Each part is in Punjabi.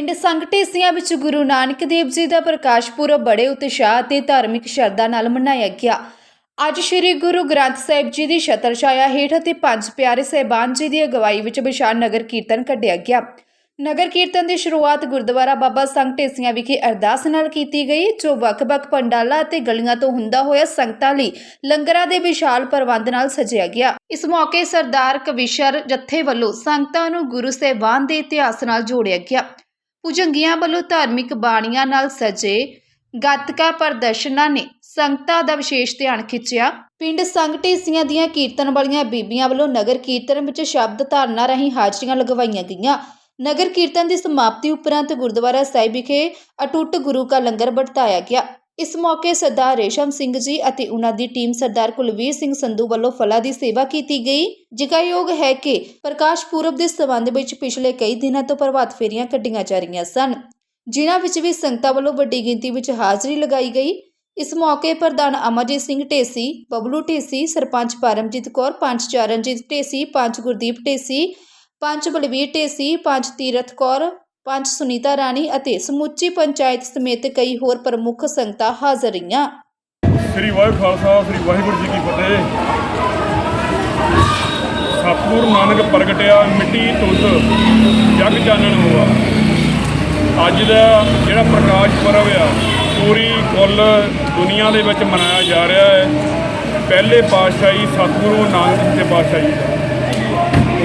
ਪਿੰਡ ਸੰਗਟੇਸੀਆਂ ਵਿੱਚ ਗੁਰੂ ਨਾਨਕ ਦੇਵ ਜੀ ਦਾ ਪ੍ਰਕਾਸ਼ ਪੁਰਬ ਬੜੇ ਉਤਸ਼ਾਹ ਅਤੇ ਧਾਰਮਿਕ ਸ਼ਰਧਾ ਨਾਲ ਮਨਾਇਆ ਗਿਆ। ਅੱਜ ਸ੍ਰੀ ਗੁਰੂ ਗ੍ਰੰਥ ਸਾਹਿਬ ਜੀ ਦੀ ਛਤਰ ਛਾਇਆ ਹੇਠ ਅਤੇ ਪੰਜ ਪਿਆਰੇ ਸਹਿਬਾਨ ਜੀ ਦੀ ਅਗਵਾਈ ਵਿੱਚ ਵਿਸ਼ਾਲ ਨਗਰ ਕੀਰਤਨ ਕੱਢਿਆ ਗਿਆ। ਨਗਰ ਕੀਰਤਨ ਦੀ ਸ਼ੁਰੂਆਤ ਗੁਰਦੁਆਰਾ ਬਾਬਾ ਸੰਘ ਢੇਸੀਆਂ ਵਿਖੇ ਅਰਦਾਸ ਨਾਲ ਕੀਤੀ ਗਈ, ਜੋ ਵੱਖ-ਵੱਖ ਪੰਡਾਲਾਂ ਅਤੇ ਗਲੀਆਂ ਤੋਂ ਹੁੰਦਾ ਹੋਇਆ ਸੰਗਤਾਂ ਲਈ ਲੰਗਰਾਂ ਦੇ ਵਿਸ਼ਾਲ ਪ੍ਰਬੰਧ ਨਾਲ ਸਜਿਆ ਗਿਆ। ਇਸ ਮੌਕੇ ਸਰਦਾਰ ਕਵਿਸ਼ਰ ਜੱਥੇ ਵੱਲੋਂ ਸੰਗਤਾਂ ਨੂੰ ਗੁਰੂ ਸਾਹਿਬਾਨ ਦੇ ਇਤਿਹਾਸ ਨਾਲ ਜੋੜਿਆ ਗਿਆ। ਭੁਜੰਗੀਆਂ ਵੱਲੋਂ ਧਾਰਮਿਕ ਬਾਣੀਆਂ ਨਾਲ ਸਜੇ ਗੱਤਕਾ ਪ੍ਰਦਰਸ਼ਨਾਂ ਨੇ ਸੰਗਤਾਂ ਦਾ ਵਿਸ਼ੇਸ਼ ਧਿਆਨ ਖਿੱਚਿਆ। ਪਿੰਡ ਸੰਘ ਢੇਸੀਆਂ ਦੀਆਂ ਕੀਰਤਨ ਵਾਲੀਆਂ ਬੀਬੀਆਂ ਵੱਲੋਂ ਨਗਰ ਕੀਰਤਨ ਵਿੱਚ ਸ਼ਬਦ ਧਾਰਨਾ ਰਾਹੀਂ ਹਾਜ਼ਰੀਆਂ ਲਗਵਾਈਆਂ ਗਈਆਂ। ਨਗਰ ਕੀਰਤਨ ਦੀ ਸਮਾਪਤੀ ਉਪਰੰਤ ਗੁਰਦੁਆਰਾ ਸਾਹਿਬ ਵਿਖੇ ਅਟੁੱਟ ਗੁਰੂ ਕਾ ਲੰਗਰ ਵਰਤਾਇਆ ਗਿਆ। ਇਸ ਮੌਕੇ ਸਰਦਾਰ ਰੇਸ਼ਮ ਸਿੰਘ ਜੀ ਅਤੇ ਉਹਨਾਂ ਦੀ ਟੀਮ ਸਰਦਾਰ ਕੁਲਵੀਰ ਸਿੰਘ ਸੰਧੂ ਵੱਲੋਂ ਫਲਾਂ ਦੀ ਸੇਵਾ ਕੀਤੀ ਗਈ। ਜ਼ਿਕਰਯੋਗ ਹੈ ਕਿ ਪ੍ਰਕਾਸ਼ ਪੁਰਬ ਦੇ ਸੰਬੰਧ ਵਿੱਚ ਪਿਛਲੇ ਕਈ ਦਿਨਾਂ ਤੋਂ ਪ੍ਰਭਾਤ ਫੇਰੀਆਂ ਕੱਢੀਆਂ ਜਾ ਰਹੀਆਂ ਸਨ। ਜਿਨ੍ਹਾਂ ਵਿੱਚ ਵੀ ਸੰਗਤਾਂ ਵੱਲੋਂ ਵੱਡੀ ਗਿਣਤੀ ਵਿੱਚ ਹਾਜ਼ਰੀ ਲਗਾਈ ਗਈ। ਇਸ ਮੌਕੇ ਪ੍ਰਧਾਨ ਅਮਰਜੀਤ ਸਿੰਘ ਢੇਸੀ, ਬਬਲੂ ਢੇਸੀ, ਸਰਪੰਚ ਪਰਮਜੀਤ ਕੌਰ, ਪੰਚ ਚਰਨਜੀਤ ਢੇਸੀ, ਪੰਚ ਗੁਰਦੀਪ ਢੇਸੀ, ਪੰਚ ਬਲਵੀਰ ਢੇਸੀ, ਪੰਚ ਤੀਰਥ ਕੌਰ ਪੰਚ ਸੁਨੀਤਾ ਰਾਣੀ ਅਤੇ ਸਮੁੱਚੀ ਪੰਚਾਇਤ ਸਮੇਤ ਕਈ ਹੋਰ ਪ੍ਰਮੁੱਖ ਸੰਗਤਾਂ ਹਾਜ਼ਰ ਰਹੀਆਂ। ਸ੍ਰੀ ਵਾਹਿਗੁਰੂ ਖਾਲਸਾ, ਸ੍ਰੀ ਵਾਹਿਗੁਰੂ ਜੀ ਕੀ ਫਤਿਹ। ਸਤਿਗੁਰੂ ਨਾਨਕ ਪ੍ਰਗਟਿਆ, ਮਿੱਟੀ ਤੁਧ ਜਗ ਚਾਨਣ ਹੋਆ। ਅੱਜ ਦਾ ਜਿਹੜਾ ਪ੍ਰਕਾਸ਼ ਪਰਵ ਆ, ਪੂਰੀ ਕੁੱਲ ਦੁਨੀਆ ਦੇ ਵਿੱਚ ਮਨਾਇਆ ਜਾ ਰਿਹਾ ਹੈ। ਪਹਿਲੇ ਪਾਤਸ਼ਾਹੀ ਸਤਿਗੁਰੂ ਨਾਨਕ ਦੇ ਪਾਤਸ਼ਾਹੀ।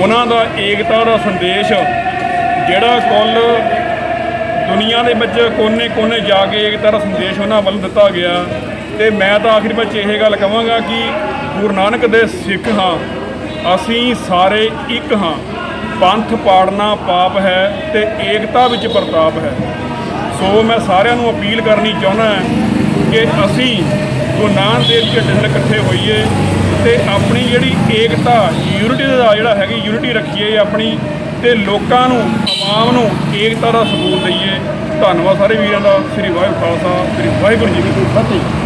ਉਹਨਾਂ ਦਾ ਏਕਤਾ ਦਾ ਸੰਦੇਸ਼ ਜਿਹੜਾ ਕੁੱਲ ਦੁਨੀਆ ਦੇ ਵਿੱਚ ਕੋਨੇ-ਕੋਨੇ ਜਾ ਕੇ ਇੱਕ ਤਰ੍ਹਾਂ ਸੰਦੇਸ਼ ਉਹਨਾਂ ਵੱਲ ਦਿੱਤਾ ਗਿਆ ਤੇ ਮੈਂ ਤਾਂ ਆਖਿਰ ਵਿੱਚ ਇਹ ਗੱਲ ਕਹਾਂਗਾ ਕਿ ਗੁਰੂ ਨਾਨਕ ਦੇ ਸਿੱਖ ਹਾਂ, ਅਸੀਂ ਸਾਰੇ ਇੱਕ ਹਾਂ। ਪੰਥ ਪਾੜਨਾ ਪਾਪ ਹੈ ਤੇ ਏਕਤਾ ਵਿੱਚ ਪ੍ਰਤਾਪ ਹੈ। ਸੋ ਮੈਂ ਸਾਰਿਆਂ ਨੂੰ ਅਪੀਲ ਕਰਨੀ ਚਾਹੁੰਦਾ ਕਿ ਅਸੀਂ ਗੁਰੂ ਨਾਨਕ ਦੇਵ ਜੀ ਦੇ ਇਕੱਠੇ ਹੋਈਏ ਤੇ ਆਪਣੀ ਜਿਹੜੀ ਏਕਤਾ ਯੂਨਿਟੀ ਦਾ ਜਿਹੜਾ ਹੈਗੀ ਯੂਨਿਟੀ ਰੱਖੀਏ ਆਪਣੀ ਤੇ ਲੋਕਾਂ ਨੂੰ ਆਵਾਮ ਨੂੰ ਏਕਤਾ ਦਾ ਸਬੂਤ ਦਈਏ ਧੰਨਵਾਦ ਸਾਰੇ ਵੀਰਾਂ ਦਾ। ਸ੍ਰੀ ਵਾਹਿਗੁਰੂ ਖਾਲਸਾ, ਸ੍ਰੀ ਵਾਹਿਗੁਰੂ ਜੀ ਕੀ ਫਤਿਹ।